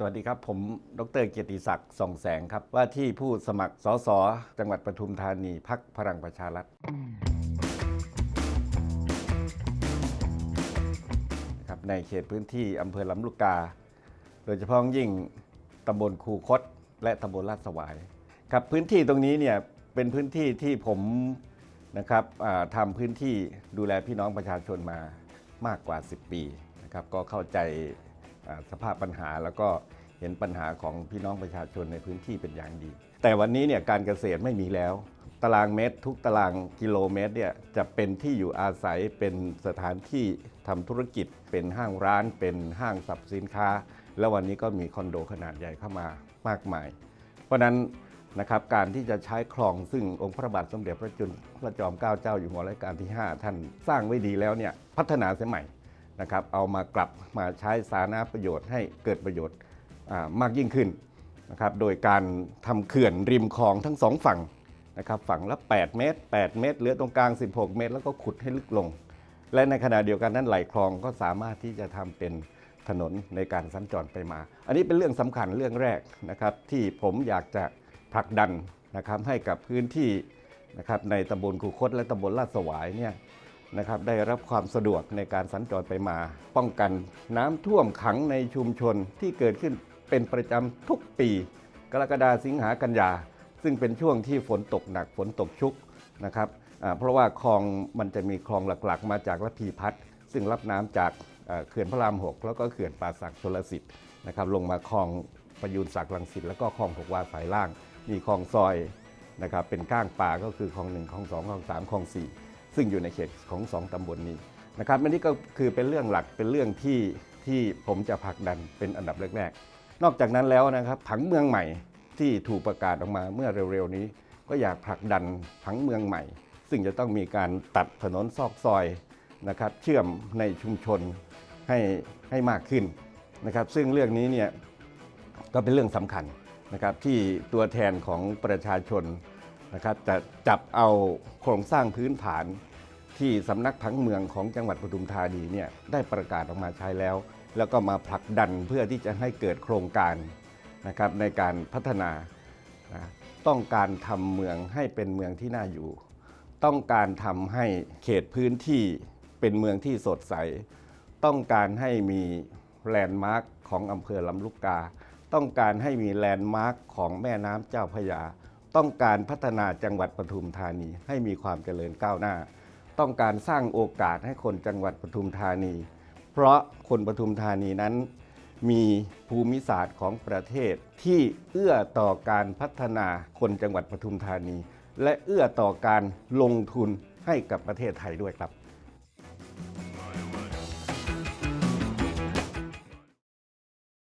สวัสดีครับ ผม ดรเกียรติศักดิ์ส่องแสงครับ ว่าที่ผู้สมัครสสจังหวัดปทุมธานีพักพลังประชารัฐครับในเขตพื้นที่อำเภอลำลูกกา โดยเฉพาะยิ่งตำบลคูคต และตำบลลาดสวายครับพื้นที่ตรงนี้เนี่ยเป็นพื้นที่ที่ผมนะครับทำพื้นที่ดูแลพี่น้องประชาชนมามากกว่า 10 ปีนะครับก็เข้าใจ สภาพปัญหาแล้วก็เห็นปัญหาของพี่น้องประชาชนในพื้นที่เป็นอย่างดี แต่วันนี้เนี่ยการเกษตรไม่มีแล้ว ตารางเมตร ทุกตารางกิโลเมตรเนี่ยจะเป็นที่อยู่อาศัยเป็นสถานที่ทำธุรกิจ เป็นห้างร้าน เป็นห้างสรรพสินค้า แล้ววันนี้ก็มีคอนโดขนาดใหญ่เข้ามามากมาย เพราะฉะนั้นนะครับการที่จะใช้คลองซึ่งองค์พระบาทสมเด็จพระจุลพระจอมเกล้าเจ้าอยู่หัวรัชกาลที่ 5 ท่านสร้างไว้ดีแล้วเนี่ยพัฒนาเสียใหม่ นะครับเอามากลับมาใช้สาธารณประโยชน์ให้เกิดประโยชน์มากยิ่งขึ้นนะครับโดยการทำเขื่อนริมคลองทั้งสองฝั่งนะครับฝั่งละ 8 เมตร 8 เมตรเหลือตรงกลาง 16 เมตร แล้วก็ขุดให้ลึกลง และในขณะเดียวกันนั้นไหลคลองก็สามารถที่จะทำเป็นถนนในการสัญจรไปมา อันนี้เป็นเรื่องสำคัญเรื่องแรกนะครับที่ผมอยากจะผลักดันนะครับให้กับพื้นที่นะครับในตำบลคูคตและตำบลลาดสวายเนี่ย นะครับได้รับความสะดวกในการสัญจรไปมา ป้องกันน้ำท่วมขังในชุมชนที่เกิดขึ้นเป็นประจำทุกปี กรกฎาสิงหากันยา ซึ่งเป็นช่วงที่ฝนตกหนักฝนตกชุกนะครับเพราะว่าคลองมันจะมีคลองหลักๆ มาจากระพีพัฒน์ซึ่งรับน้ำจากเอ่อเขื่อนพระรามหกแล้วก็เขื่อนป่าสักชลสิทธิ์นะครับลงมาคลองประยูนศักดิ์ลังสิตแล้วก็คลองหกวาสายล่าง มีคลองซอยนะครับเป็นก้างป่าก็คือคลองหนึ่งคลองสองคลองสามคลองสี่ ซึ่งอยู่ในเขตของสองตำบลนี้นะครับอันนี้ก็คือเป็นเรื่องหลักเป็นเรื่องที่ที่ผมจะผลักดันเป็นอันดับแรกๆนอกจากนั้นแล้วนะครับผังเมืองใหม่ที่ถูกประกาศออกมาเมื่อเร็วๆนี้ ก็อยากผลักดันผังเมืองใหม่ ซึ่งจะต้องมีการตัดถนนซอกซอยนะครับเชื่อมในชุมชนให้ให้มากขึ้นนะครับ ซึ่งเรื่องนี้เนี่ยก็เป็นเรื่องสำคัญนะครับที่ตัวแทนของประชาชนนะครับจะจับเอาโครงสร้างพื้นฐาน ที่สำนักผังเมืองของจังหวัดปทุมธานีเนี่ยได้ประกาศออกมาใช้แล้ว แล้วก็มาผลักดันเพื่อที่จะให้เกิดโครงการนะครับในการพัฒนานะต้องการทำเมืองให้เป็นเมืองที่น่าอยู่ ต้องการทำให้เขตพื้นที่เป็นเมืองที่สดใส ต้องการให้มีแลนด์มาร์คของอำเภอลำลูกกา ต้องการให้มีแลนด์มาร์คของแม่น้ำเจ้าพระยา ต้องการพัฒนาจังหวัดปทุมธานีให้มีความเจริญก้าวหน้า ต้องการสร้างโอกาสให้คนจังหวัดปทุมธานี เพราะคนปทุมธานีนั้น มีภูมิศาสตร์ของประเทศที่เอื้อต่อการพัฒนาคนจังหวัดปทุมธานี และเอื้อต่อการลงทุนให้กับประเทศไทยด้วยครับ